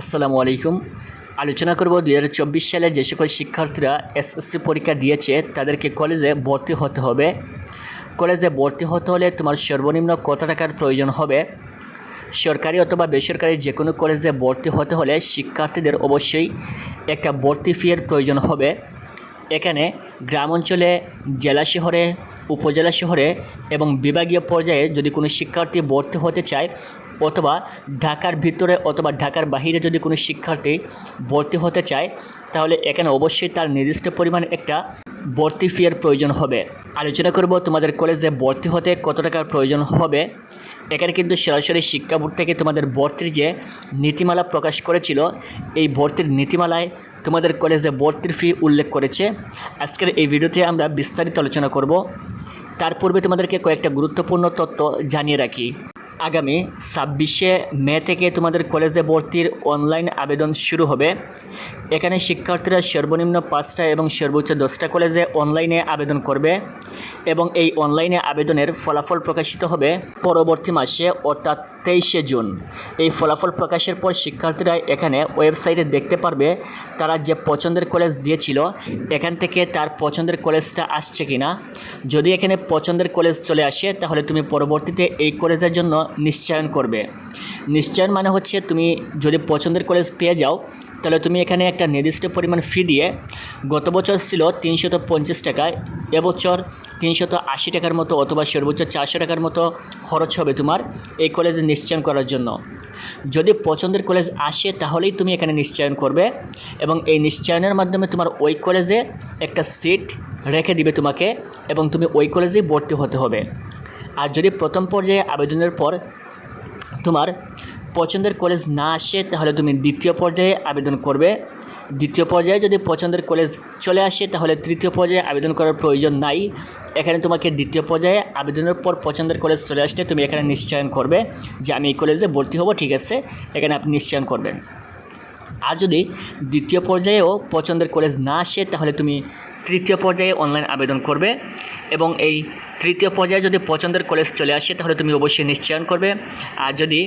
আসসালামু আলাইকুম। আলোচনা করব দু হাজার চব্বিশ সালে যে সকল শিক্ষার্থীরা এসএসসি পরীক্ষা দিয়েছে, তাদেরকে কলেজে ভর্তি হতে হবে। কলেজে ভর্তি হতে হলে তোমার সর্বনিম্ন কত টাকার প্রয়োজন হবে? সরকারি অথবা বেসরকারি যে কোনো কলেজে ভর্তি হতে হলে শিক্ষার্থীদের অবশ্যই একটা ভর্তি ফিয়ের প্রয়োজন হবে। এখানে গ্রাম অঞ্চলে, জেলা শহরে, উপজেলা শহরে এবং বিভাগীয় পর্যায়ে যদি কোনো শিক্ষার্থী ভর্তি হতে চায় অথবা ঢাকার ভিতরে অথবা ঢাকার বাহিরে যদি কোনো শিক্ষার্থী ভর্তি হতে চায়, তাহলে এখানে অবশ্যই তার নির্দিষ্ট পরিমাণ একটা ভর্তি ফিয়ের প্রয়োজন হবে। আলোচনা করব তোমাদের কলেজে ভর্তি হতে কত টাকার প্রয়োজন হবে। এখানে কিন্তু সরাসরি শিক্ষা বোর্ড থেকে তোমাদের ভর্তির যে নীতিমালা প্রকাশ করেছিল, এই ভর্তির নীতিমালায় তোমাদের কলেজে ভর্তির ফি উল্লেখ করেছে। আজকের এই ভিডিওতে আমরা বিস্তারিত আলোচনা করব। তার পূর্বে তোমাদেরকে কয়েকটা গুরুত্বপূর্ণ তথ্য জানিয়ে রাখি। আগামী ছাব্বিশে মে থেকে তোমাদের কলেজে ভর্তির অনলাইন আবেদন শুরু হবে। এখানে শিক্ষার্থীরা সর্বনিম্ন পাঁচটা এবং সর্বোচ্চ দশটা কলেজে অনলাইনে আবেদন করবে এবং এই অনলাইনে আবেদনের ফলাফল প্রকাশিত হবে পরবর্তী মাসে, অর্থাৎ তেইশে জুন। এই ফলাফল প্রকাশের পর শিক্ষার্থীরা এখানে ওয়েবসাইটে দেখতে পারবে তারা যে পছন্দের কলেজ দিয়েছিল, এখান থেকে তার পছন্দের কলেজটা আসছে কিনা। যদি এখানে পছন্দের কলেজ চলে আসে, তাহলে তুমি পরবর্তীতে এই কলেজের জন্য নিশ্চয়ন করবে। নিশ্চয়ন মানে হচ্ছে তুমি যদি পছন্দের কলেজ পেয়ে যাও, তাহলে তুমি এখানে একটা নির্দিষ্ট পরিমাণ ফি দিয়ে গত বছর ছিল তিনশত পঞ্চাশ টাকায় এবছর তিনশত আশি টাকার মতো অথবা সর্বোচ্চ চারশো টাকার মতো খরচ হবে তোমার। এই কলেজে নিশ্চয়ন করার জন্য। যদি পছন্দের কলেজ আসে, তাহলেই তুমি এখানে নিশ্চয়ন করবে এবং এই নিশ্চয়নের মাধ্যমে তোমার ওই কলেজে একটা সিট রেখে দিবে তোমাকে এবং তুমি ওই কলেজেই ভর্তি হতে হবে। আর যদি প্রথম পর্যায়ে আবেদনের পর তোমার পছন্দের কলেজ না আসে, তাহলে তুমি দ্বিতীয় পর্যায়ে আবেদন করবে দ্বিতীয় পর্যায়ে যদি পছন্দের কলেজ চলে আসে, তাহলে তৃতীয় পর্যায়ে আবেদন করার প্রয়োজন নাই। এখানে তোমাকে দ্বিতীয় পর্যায়ে আবেদনের পর পছন্দের কলেজ চলে আসলে তুমি এখানে নিশ্চয়ন করবে যে আমি এই কলেজে ভর্তি হব, ঠিক আছে? এখানে আপনি নিশ্চয়ন করবেন। আর যদি দ্বিতীয় পর্যায়েও পছন্দের কলেজ না আসে, তাহলে তুমি তৃতীয় পর্যায়ে অনলাইন আবেদন করবে এবং এই তৃতীয় পর্যায়ে যদি পছন্দের কলেজ চলে আসে, তাহলে তুমি অবশ্যই নিশ্চয়ন করবে। আর যদি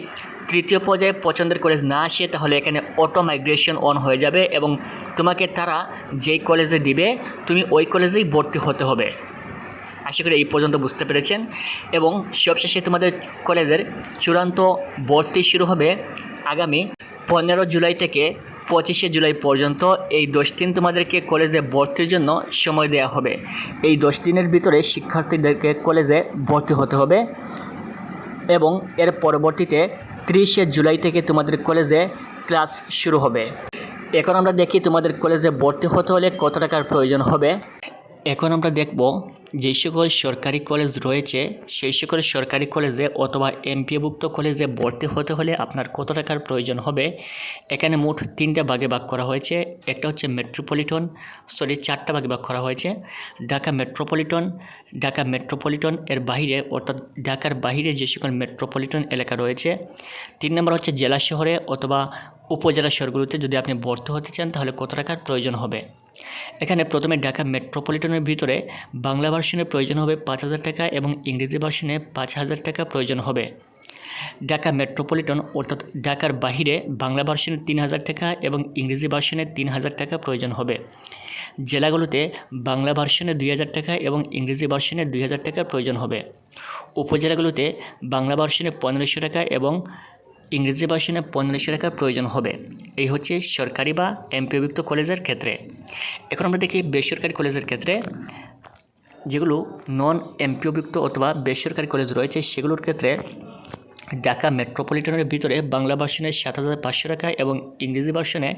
তৃতীয় পর্যায়ে পছন্দের কলেজ না আসে, তাহলে এখানে অটো মাইগ্রেশন অন হয়ে যাবে এবং তোমাকে তারা যেই কলেজে দিবে, তুমি ওই কলেজেই ভর্তি হতে হবে। আশা করি এই পর্যন্ত বুঝতে পেরেছেন। এবং সবশেষে তোমাদের কলেজের চূড়ান্ত ভর্তি শুরু হবে আগামী পনেরো জুলাই থেকে পঁচিশে জুলাই পর্যন্ত এই দশ দিন তোমাদেরকে কলেজে ভর্তির জন্য সময় দেওয়া হবে। এই দশ দিনের ভিতরে শিক্ষার্থীদেরকে কলেজে ভর্তি হতে হবে এবং এর পরবর্তীতে ত্রিশে জুলাই থেকে তোমাদের কলেজে ক্লাস শুরু হবে। এখন আমরা দেখি তোমাদের কলেজে ভর্তি হতে হলে কত টাকার প্রয়োজন হবে। এখন আমরা দেখব যে সকল সরকারি কলেজ রয়েছে, সেই সকল সরকারি কলেজে অথবা এমপিএভুক্ত কলেজে ভর্তি হতে হলে আপনার কত টাকার প্রয়োজন হবে? এখানে মোট তিনটা ভাগে ভাগ করা হয়েছে। একটা হচ্ছে মেট্রোপলিটন, সরি, চারটা ভাগে ভাগ করা হয়েছে। ঢাকা মেট্রোপলিটন ঢাকা মেট্রোপলিটন এর বাইরে অর্থাৎ ঢাকার বাইরে যে সকল মেট্রোপলিটন এলাকা রয়েছে, তিন নম্বর হচ্ছে জেলা শহরে অথবা উপজেলা শহরগুলোতে যদি আপনি ভর্তি হতে চান, তাহলে কত টাকার প্রয়োজন হবে? এখানে প্রথমে ঢাকা মেট্রোপলিটনের ভিতরে বাংলা ভার্সনের প্রয়োজন হবে পাঁচ হাজার টাকা এবং ইংরেজি ভার্সনে পাঁচ হাজার টাকা প্রয়োজন হবে। ঢাকা মেট্রোপলিটন অর্থাৎ ঢাকার বাহিরে বাংলা ভার্সনে তিন হাজার টাকা এবং ইংরেজি ভার্সনে তিন হাজার টাকা প্রয়োজন হবে। জেলাগুলোতে বাংলা ভার্সনে দুই হাজার টাকা এবং ইংরেজি ভার্সনে দুই হাজার টাকা প্রয়োজন হবে। উপজেলাগুলোতে বাংলা ভার্সনে পনেরোশো টাকা এবং ইংরেজি ভার্সনে পনেরোশো টাকার প্রয়োজন হবে। এই হচ্ছে সরকারি বা এমপিওভুক্ত কলেজের ক্ষেত্রে। এখন আমরা দেখি বেসরকারি কলেজের ক্ষেত্রে যেগুলো নন এমপিওভুক্ত অথবা বেসরকারি কলেজ রয়েছে, সেগুলোর ক্ষেত্রে ঢাকা মেট্রোপলিটনের ভিতরে বাংলা ভার্সনে সাত হাজার পাঁচশো টাকা এবং ইংরেজি ভার্সনে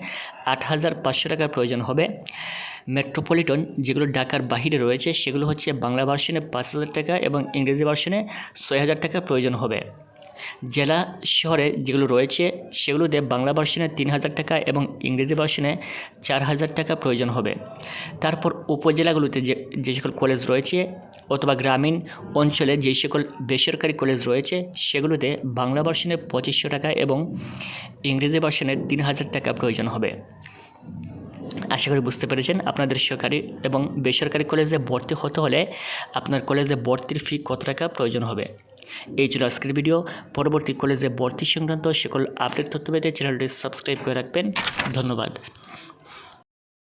আট হাজার পাঁচশো টাকার প্রয়োজন হবে। মেট্রোপলিটন যেগুলো ঢাকার বাহিরে রয়েছে, সেগুলো হচ্ছে বাংলা ভার্সনে পাঁচ হাজার টাকা এবং ইংরেজি ভার্সনে ছয় হাজার টাকা প্রয়োজন হবে। জেলা শহরে যেগুলো রয়েছে সেগুলোতে বাংলা ভার্সনে তিন হাজার টাকা এবং ইংরেজি ভার্সনে চার হাজার টাকা প্রয়োজন হবে। তারপর উপজেলাগুলোতে যে যে সকল কলেজ রয়েছে অথবা গ্রামীণ অঞ্চলে যে সকল বেসরকারি কলেজ রয়েছে, সেগুলোতে বাংলা ভার্সনে পঁচিশশো টাকা এবং ইংরেজি ভার্সনে তিন হাজার টাকা প্রয়োজন হবে। আশা করি বুঝতে পেরেছেন আপনাদের সরকারি এবং বেসরকারি কলেজে ভর্তি হতে হলে আপনার কলেজে ভর্তির ফি কত টাকা প্রয়োজন হবে? এই ছিল আজকের ভিডিও পরবর্তী কলেজে ভর্তি সংক্রান্ত সকল আপডেট তথ্য পেতে চ্যানেলটি সাবস্ক্রাইব করে রাখবেন। ধন্যবাদ।